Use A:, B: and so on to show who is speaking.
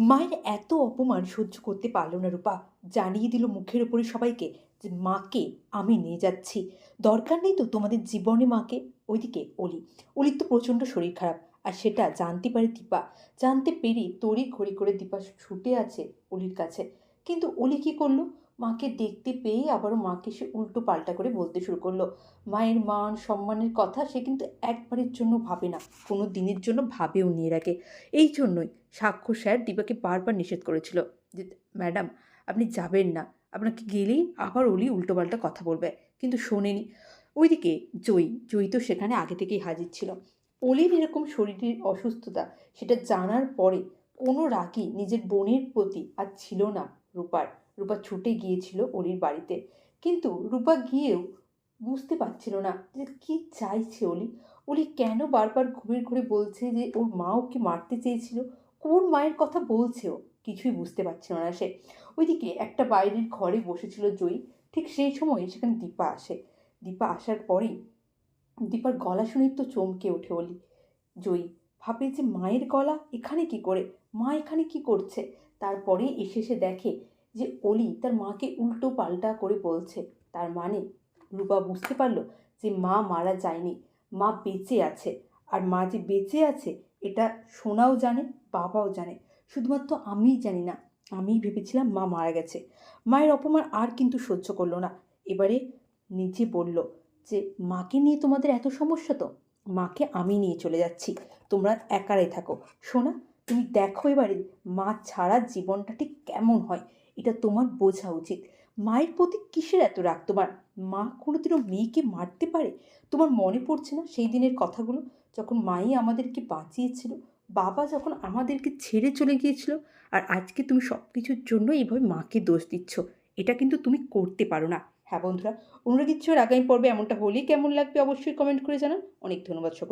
A: মায়ের এত অপমান সহ্য করতে পারল না রূপা। জানিয়ে দিল মুখের ওপরে সবাইকে যে, মাকে আমি নিয়ে যাচ্ছি। দরকার নেই তো তোমাদের জীবনে মাকে। ওইদিকে অলি। অলির তো প্রচণ্ড শরীর খারাপ। আর সেটা জানতে পারে দীপা। জানতে পেরে তড়ি ঘড়ি করে দীপা ছুটে আছে অলির কাছে। কিন্তু অলি কী করল? মাকে দেখতে পেয়ে আবারও মাকে সে উল্টো পাল্টা করে বলতে শুরু করল। মায়ের মান, সম্মানের কথা সে কিন্তু একবারের জন্য ভাবে না, কোনো দিনের জন্য ভাবেও নিয়ে রাখে এই জন্যই সাক্ষ্য স্যার দীপাকে বারবার নিষেধ করেছিল যে, ম্যাডাম, আপনি যাবেন না। আপনাকে গেলেই আবার অলি উল্টোপাল্টা কথা বলবে। কিন্তু শোনেনি। ওইদিকে জয়ী জয়ী তো সেখানে আগে থেকেই হাজির ছিল। অলির এরকম শরীরের অসুস্থতা, সেটা জানার পরে কোনো রাগই নিজের বোনের প্রতি আর ছিল না রূপার। রূপা ছুটে গিয়েছিল অলির বাড়িতে। কিন্তু রূপা গিয়েও বুঝতে পারছিল না যে কী চাইছে অলি। অলি কেন বারবার ঘুরে ঘুরে বলছে যে ওর মা ওকে মারতে চেয়েছিল? কোন মায়ের কথা বলছে ও? কিছুই বুঝতে পারছিল না সে। ওইদিকে একটা বাইরের ঘরে বসেছিল জয়ী। ঠিক সেই সময় সেখানে দীপা আসে। দীপা আসার পরেই দীপার গলা শুনেই তো চমকে ওঠে অলি। জয়ী, ভাবে যে মায়ের গলা, এখানে কি করে? মা এখানে কি করছে? তারপরে এসে সে দেখে যে অলি তার মাকে উল্টো পাল্টা করে বলছে। তার মানে রূপা বুঝতে পারল যে মা মারা যায়নি, মা বেঁচে আছে। আর মা যে বেঁচে আছে, এটা সোনাও জানে, বাবাও জানে। শুধুমাত্র আমিই জানি না, আমিই ভেবেছিলাম মা মারা গেছে। মায়ের অপমান আর কিন্তু সহ্য করল না। এবারে নিজে বলল যে, মাকে নিয়ে তোমাদের এত সমস্যা তো? মাকে আমি নিয়ে চলে যাচ্ছি। তোমরা একারাই থাকো। শোনা তুমি দেখো এবারে মা ছাড়া জীবনটা ঠিক কেমন হয়? এটা তোমার বোঝা উচিত। মায়ের প্রতি কিসের এত রাগ? তোমার মা কোনোদিনও মেয়েকে মারতে পারে? তোমার মনে পড়ছে না সেই দিনের কথাগুলো? যখন মাই আমাদেরকে বাঁচিয়েছিল, বাবা যখন আমাদেরকে ছেড়ে চলে গিয়েছিল, আর আজকে তুমি সব কিছুর জন্য এইভাবে মাকে দোষ দিচ্ছ, এটা কিন্তু তুমি করতে পারো না। হ্যাঁ বন্ধুরা অনুরাগিচ্ছর আগামী পর্বে এমনটা হলেই কেমন লাগবে অবশ্যই কমেন্ট করে জানান। অনেক ধন্যবাদ সকল